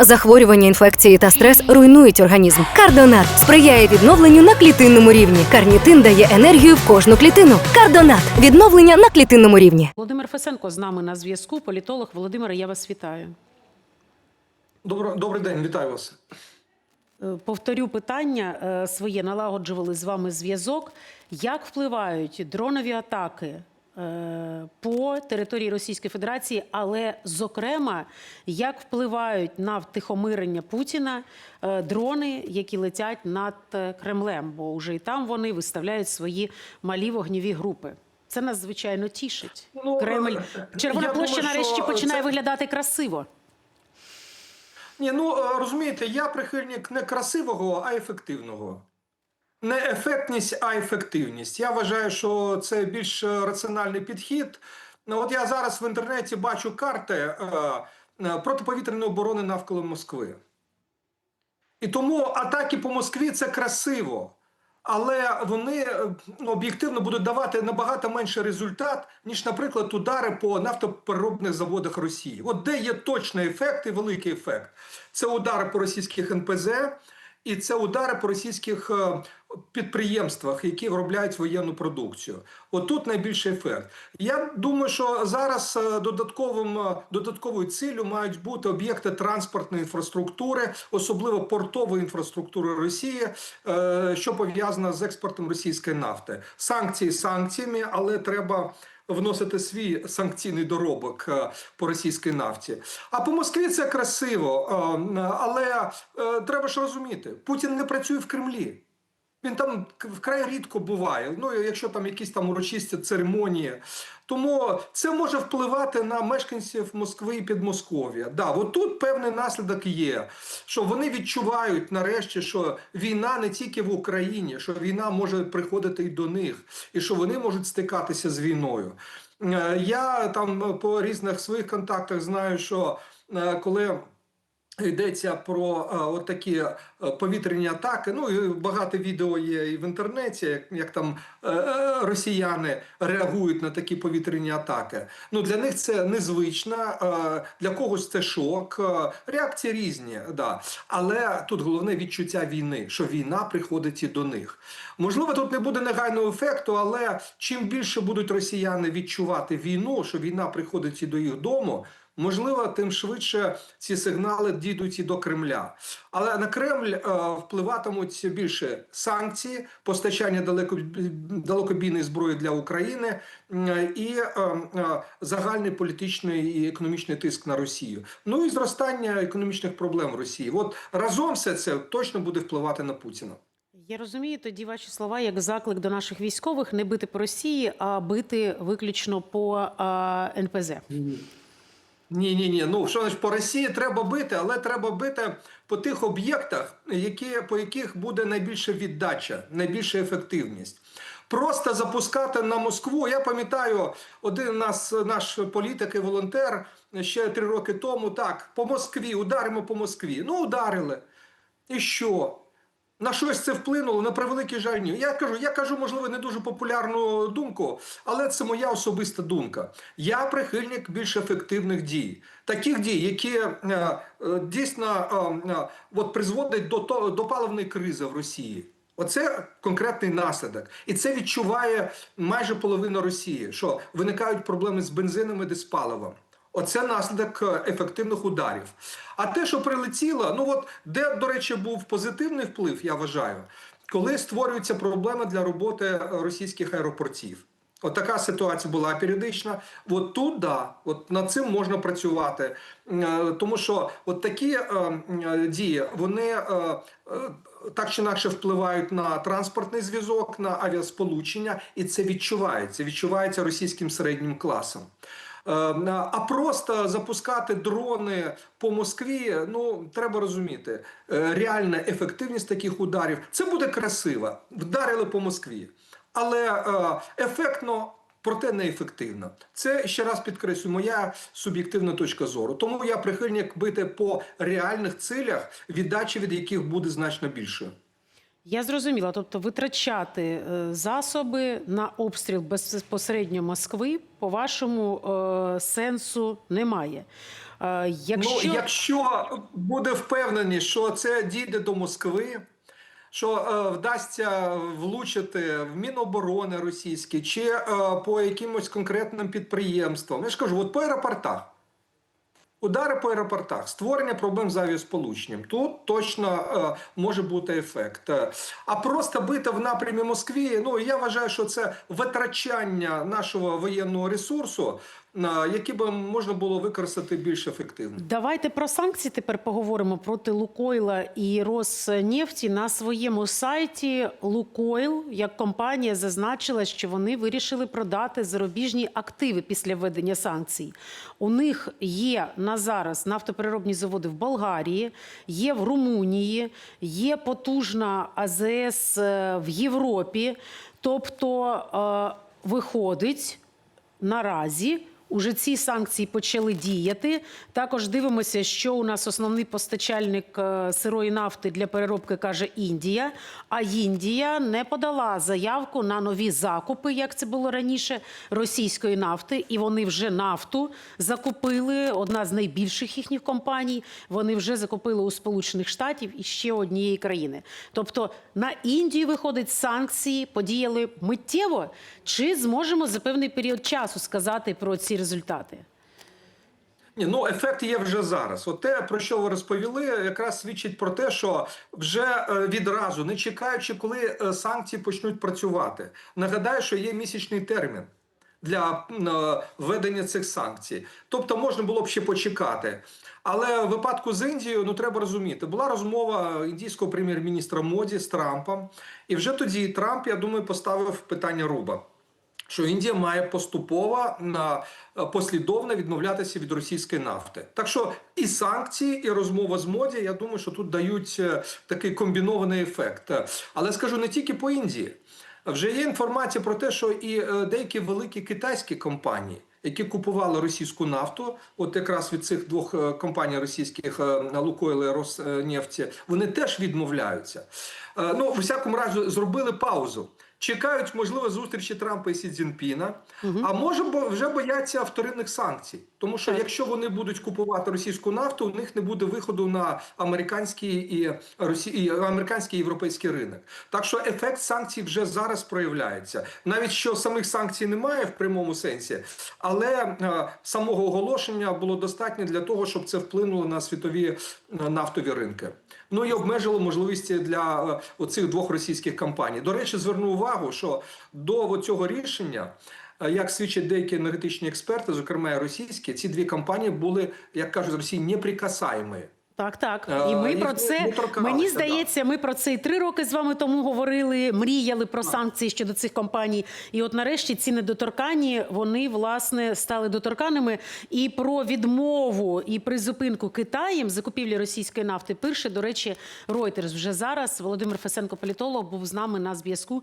Захворювання, інфекції та стрес руйнують організм. Кардонат сприяє відновленню на клітинному рівні. Карнітин дає енергію в кожну клітину. Кардонат відновлення на клітинному рівні. Володимир Фесенко з нами на зв'язку. Політолог Володимир, я вас вітаю. Добро, добрий день, вітаю вас. Е, Повторю питання е, своє. Налагоджували з вами зв'язок. Як впливають дронові атаки по території Російської Федерації, але зокрема, як впливають на втихомирення Путіна е, дрони, які летять над е, Кремлем? Бо вже і там вони виставляють свої малі вогніві групи. Це нас звичайно тішить. Ну, Кремль е, Червона площа думаю, нарешті починає це- виглядати красиво. Ні, ну е, розумієте, я прихильник не красивого, а ефективного. Не ефектність, а ефективність. Я вважаю, що це більш раціональний підхід. Ну, от я зараз в інтернеті бачу карти е, е, протиповітряної оборони навколо Москви. І тому атаки по Москві це красиво. Але вони е, ну, об'єктивно будуть давати набагато менший результат, ніж, наприклад, удари по нафтопереробних заводах Росії. От де є точний ефект і великий ефект. Це удари по російських НПЗ і це удари по російських підприємствах, які виробляють воєнну продукцію. От тут найбільший ефект. Я думаю, що зараз е, додатковим е, додатковою ціллю мають бути об'єкти транспортної інфраструктури, особливо портової інфраструктури Росії, е, що пов'язано з експортом російської нафти. Санкції санкціями, але треба. Вносити свій санкційний доробок по російській нафті. А по Москві це красиво. Але треба ж розуміти, Путін не працює в Кремлі. Він там вкрай рідко буває. Ну, якщо там якісь там урочисті церемонії. Тому це може впливати на мешканців Москви і Підмосков'я. Да, от тут певний наслідок є, що вони відчувають нарешті, що війна не тільки в Україні, що війна може приходити і до них, і що вони можуть стикатися з війною. Е, Я там по різних своїх контактах знаю, що е, коли. Йдеться про е, от такі е, повітряні атаки. Ну багато відео є і в інтернеті, як, як там е, росіяни реагують на такі повітряні атаки. Ну для них це незвично, для когось це шок. е, Реакції різні, да. Але тут головне відчуття війни, що війна приходить і до них. Можливо, тут не буде негайного ефекту, але чим більше будуть росіяни відчувати війну, що війна приходить і до їх дому. Можливо, тим швидше ці сигнали дійдуть і до Кремля. Але на Кремль е, впливатимуть більше санкції, постачання далеко, далекобійної зброї для України і е, е, загальний політичний і економічний тиск на Росію. Ну і зростання економічних проблем в Росії. От разом все це точно буде впливати на Путіна. Я розумію тоді ваші слова як заклик до наших військових не бити по Росії, а бити виключно по а, НПЗ. Ні, ні, ні. Ну що значить, по Росії треба бити, але треба бити по тих об'єктах, які по яких буде найбільша віддача, найбільша ефективність. Просто запускати на Москву. Я пам'ятаю, один нас наш політик і волонтер ще три роки тому. Так, по Москві, ударимо по Москві. Ну, ударили. І що? На щось це вплинуло на превеликий жаль. Ні. Я кажу, я кажу, можливо, не дуже популярну думку, але це моя особиста думка. Я прихильник більш ефективних дій, таких дій, які е, е, дійсно е, от призводять до, до паливної кризи в Росії. Оце конкретний наслідок, і це відчуває майже половина Росії, що виникають проблеми з бензином і з паливом. Оце наслідок е, ефективних ударів. А те, що прилетіло, ну от де, до речі, був позитивний вплив, я вважаю, коли створюються проблеми для роботи е, російських аеропортів. От така ситуація була періодична. От тут да, от над цим можна працювати, Е, тому що от такі е, дії вони е, так чи інакше впливають на транспортний зв'язок, на авіасполучення, і це відчувається. Відчувається російським середнім класом. Е, А просто запускати дрони по Москві, ну треба розуміти, е, реальна ефективність таких ударів це буде красиво. Вдарили по Москві, але е, ефектно. Проте неефективно. Це ще раз підкреслю, моя суб'єктивна точка зору. Тому я прихильник бити по реальних цілях, віддачі від яких буде значно більшою. Я зрозуміла. Тобто витрачати е, засоби на обстріл безпосередньо Москви, по-вашому, е, сенсу немає. Е, Якщо... Ну, якщо буде впевненість, що це дійде до Москви, що е, вдасться влучити в Міноборони російське чи е, по якимось конкретним підприємствам. Я ж кажу, от по аеропортах. Удари по аеропортах, створення проблем з авіасполученням. Тут точно е, може бути ефект. А просто бити в напрямі Москві. Ну я вважаю, що це витрачання нашого воєнного ресурсу, е, який би можна було використати більш ефективно. Давайте про санкції тепер поговоримо проти Лукойла і Роснефті. На своєму сайті Лукойл як компанія зазначила, що вони вирішили продати зарубіжні активи після введення санкцій. У них є на зараз нафтопереробні заводи в Болгарії, є в Румунії, є потужна АЗС е, в Європі. Тобто е, виходить наразі. Уже ці санкції почали діяти. Також дивимося, що у нас основний постачальник е, сирої нафти для переробки каже Індія. А Індія не подала заявку на нові закупи, як це було раніше, російської нафти. І вони вже нафту закупили. Одна з найбільших їхніх компаній. Вони вже закупили у Сполучених Штатів і ще однієї країни. Тобто на Індію виходить санкції, подіяли миттєво. Чи зможемо за певний період часу сказати про ці результати? Ні, ну ефект є вже зараз. От те, про що ви розповіли, якраз свідчить про те, що вже е, відразу, не чекаючи, коли е, санкції почнуть працювати. Нагадаю, що є місячний термін. Для е, введення цих санкцій, тобто можна було б ще почекати. Але в випадку з Індією ну треба розуміти, була розмова індійського прем'єр-міністра Моді з Трампом, і вже тоді Трамп, я думаю, поставив питання руба що Індія має поступово на е, послідовно відмовлятися від російської нафти. Так що і санкції, і розмова з моді, я думаю, що тут дають е, такий комбінований ефект. Е, Але скажу не тільки по Індії. Вже є інформація про те, що і деякі великі китайські компанії, які купували російську нафту, от якраз від цих двох компаній російських Лукойл і Роснефті, вони теж відмовляються. Ну, в всякому разі, зробили паузу. Чекають, можливо, зустрічі Трампа і Сі Цзіньпіна, а може бо вже бояться вторинних санкцій. Тому що якщо вони будуть купувати російську нафту, у них не буде виходу на американський і росі... і американський і європейський ринок. Так що ефект санкцій вже зараз проявляється. Навіть що самих санкцій немає в прямому сенсі, але е, самого оголошення було достатньо для того, щоб це вплинуло на світові е, нафтові ринки. Ну і обмежило можливості для е, оцих двох російських компаній. До речі, зверну увагу, що до цього рішення. е, Як свідчать деякі енергетичні експерти, зокрема російські, ці дві компанії були, як кажуть з Росії, неприкасаємі. Так, так. Е, І ми про це мені да. здається, ми про це і три роки з вами тому говорили, мріяли про санкції щодо цих компаній. І от нарешті ці недоторкані вони власне стали доторканими. І про відмову і призупинку Китаєм закупівлі російської нафти. Пише, до речі, Reuters вже зараз. Володимир Фесенко, політолог, був з нами на зв'язку.